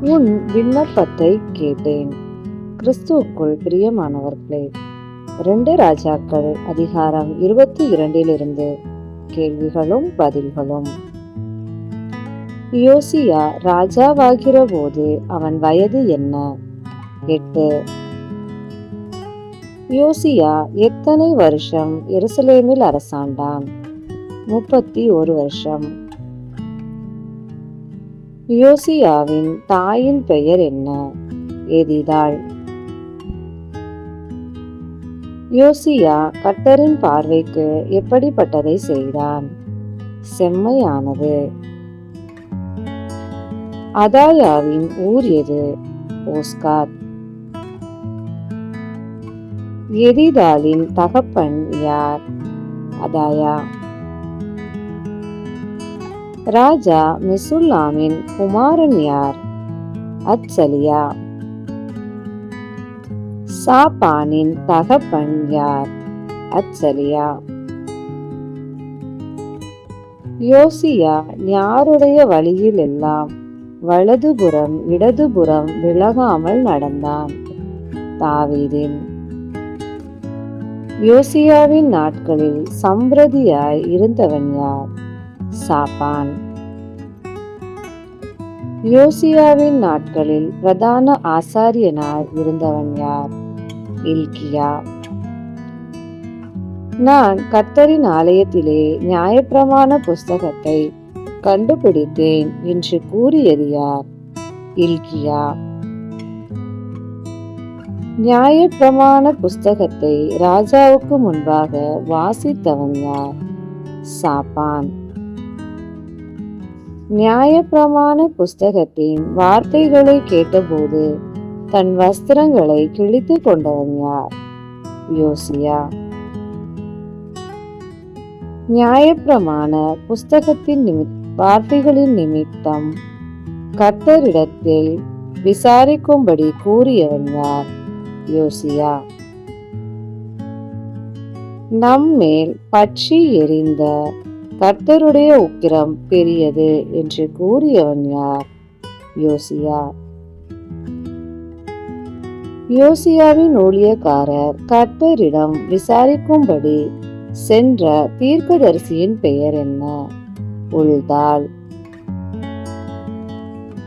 உன் விண்ணப்பத்தை கேட்டேன். கிறிஸ்துவுக்குள் பிரியமானவர்களே ரெண்டு ராஜாக்கள் அதிகாரம் இருபத்தி இரண்டிலிருந்து கேள்விகளும் பதில்களும். யோசியா ராஜாவாகிற போது அவன் வயது என்ன? எட்டு. யோசியா எத்தனை வருஷம் எருசலேமில் அரசாண்டான்? முப்பத்தி ஒரு வருஷம். யோசியாவின் தாயின் பெயர் என்ன? எதிதாள். யோசியா கட்டரின் பார்வைக்கு எப்படிப்பட்டதை செய்தான்? செம்மையானது. அதாயாவின் ஊர் எது? ஓஸ்கார் எதிதாளின் தகப்பன் யார்? அதாயா. ராஜா மிசுல்லாமின் குமாரன் யார்? அச்சலியா. சாப்பானின் தகப்பன் யார்? அச்சலியா. யோசியா யாருடைய வழியில் எல்லாம் வலதுபுறம் இடதுபுறம் விலகாமல் நடந்தான். தாவீதின். யோசியாவின் நாட்களில் சம்பிரதியாய் இருந்தவன் யார்? சாப்பான். யோசியாவின் நாட்களில் பிரதான ஆசாரியனாய் இருந்தவன் யார்? இல்கியா நான் கர்த்தரின் ஆலயத்திலே நியாயப்பிரமாண புஸ்தகத்தை கண்டுபிடித்தேன் என்று கூறியது யார்? இல்கியா நியாயப்பிரமாண புஸ்தகத்தை ராஜாவுக்கு முன்பாக வாசித்தவன் யார்? சாப்பான். நியாயப்பிரமாண புஸ்தகத்தின் வார்த்தைகளை கேட்டபோது தன் வஸ்திரங்களை கிழித்து கொண்டவன் யார்? யோசியா. நியாயப்பிரமாண புஸ்தகத்தின் நிமி வார்த்தைகளின் நிமித்தம் கர்த்தரிடத்தில் விசாரிக்கும்படி கூறியவன் யார்? யோசியா. நம்மேல் பற்றி எரிந்த கர்த்தருடைய உக்கிரம் பெரியது என்று கூறியவன் யார்? யோசியா. யோசியாவின் ஊழியக்காரர் கர்த்தரிடம் விசாரிக்கும்படி சென்ற தீர்க்கதரிசியின் பெயர் என்ன? உள்தாள்.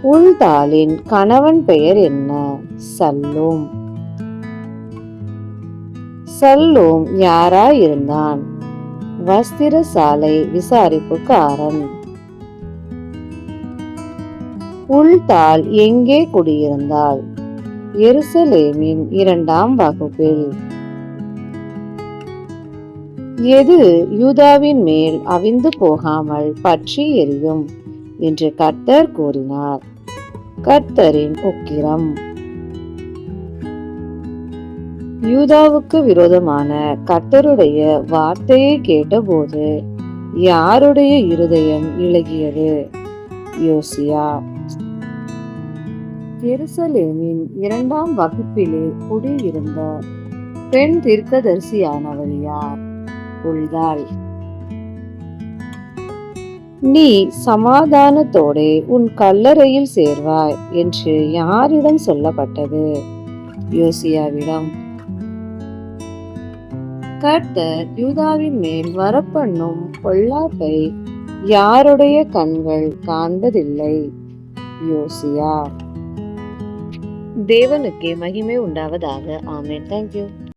உள்தாளின் கணவன் பெயர் என்ன? சல்லோம். சல்லோம் யாராயிருந்தான்? வஸ்திர சாலை விசாரிப்புக்காரன். உள்தாள் எங்கே குடியிருந்தாள்? எருசலேமின் இரண்டாம் வகுப்பில். எது யூதாவின் மேல் அவிந்து போகாமல் பற்றி எரியும்? என்று கர்த்தர் கூறினார். கர்த்தரின் உக்கிரம். யூதாவுக்கு விரோதமான கர்த்தருடைய வார்த்தையை கேட்டபோது யாருடைய இருதயம் இழகியது யோசியா. எருசலேமின் இரண்டாம் வகுப்பிலே குடியிருந்த பெண் தீர்க்கதரிசியானவள் யார்? உள்தாள் நீ சமாதானத்தோடே உன் கல்லறையில் சேர்வாய் என்று யாரிடம் சொல்லப்பட்டது? யோசியாவிடம் கர்த்தர் யூதாவின் மேல் வரப்பண்ணும் பொல்லாப்பை யாருடைய கண்கள் காண்பதில்லை? யோசியா. தேவனுக்கே மகிமை உண்டாவதாக. ஆமேன். தேங்க்யூ